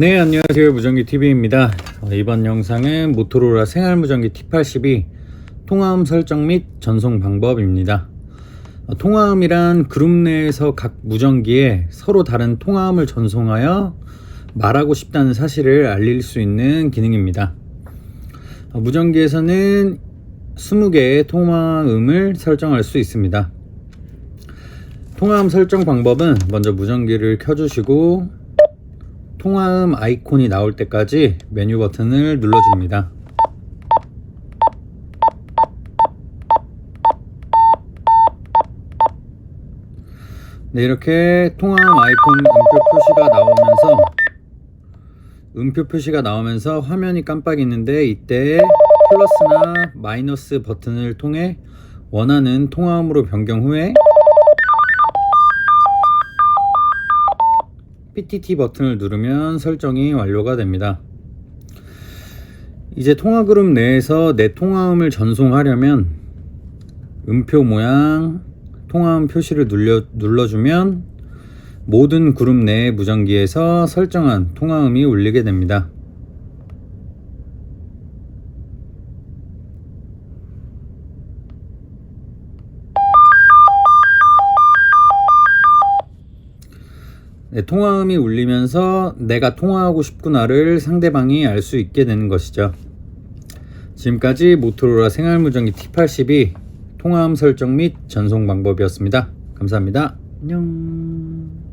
네 안녕하세요. 무전기 TV입니다. 이번 영상은 모토로라 생활무전기 T82 통화음 설정 및 전송 방법입니다. 어, 통화음이란 그룹 내에서 각 무전기에 서로 다른 통화음을 전송하여 말하고 싶다는 사실을 알릴 수 있는 기능입니다. 어, 무전기에서는 20개의 통화음을 설정할 수 있습니다. 통화음 설정 방법은 먼저 무전기를 켜주시고 통화음 아이콘이 나올 때까지 메뉴 버튼을 눌러줍니다. 네, 이렇게 통화음 아이콘 음표 표시가 나오면서 음표 표시가 나오면서 화면이 깜빡이는데 이때 플러스나 마이너스 버튼을 통해 원하는 통화음으로 변경 후에 PTT 버튼을 누르면 설정이 완료가 됩니다. 이제 통화 그룹 내에서 내 통화음을 전송하려면 음표 모양 통화음 표시를 눌러, 눌러주면 모든 그룹 내 무전기에서 설정한 통화음이 울리게 됩니다. 네, 통화음이 울리면서 내가 통화하고 싶구나를 상대방이 알 수 있게 되는 것이죠. 지금까지 모토로라 생활무전기 T82 통화음 설정 및 전송 방법이었습니다. 감사합니다. 안녕.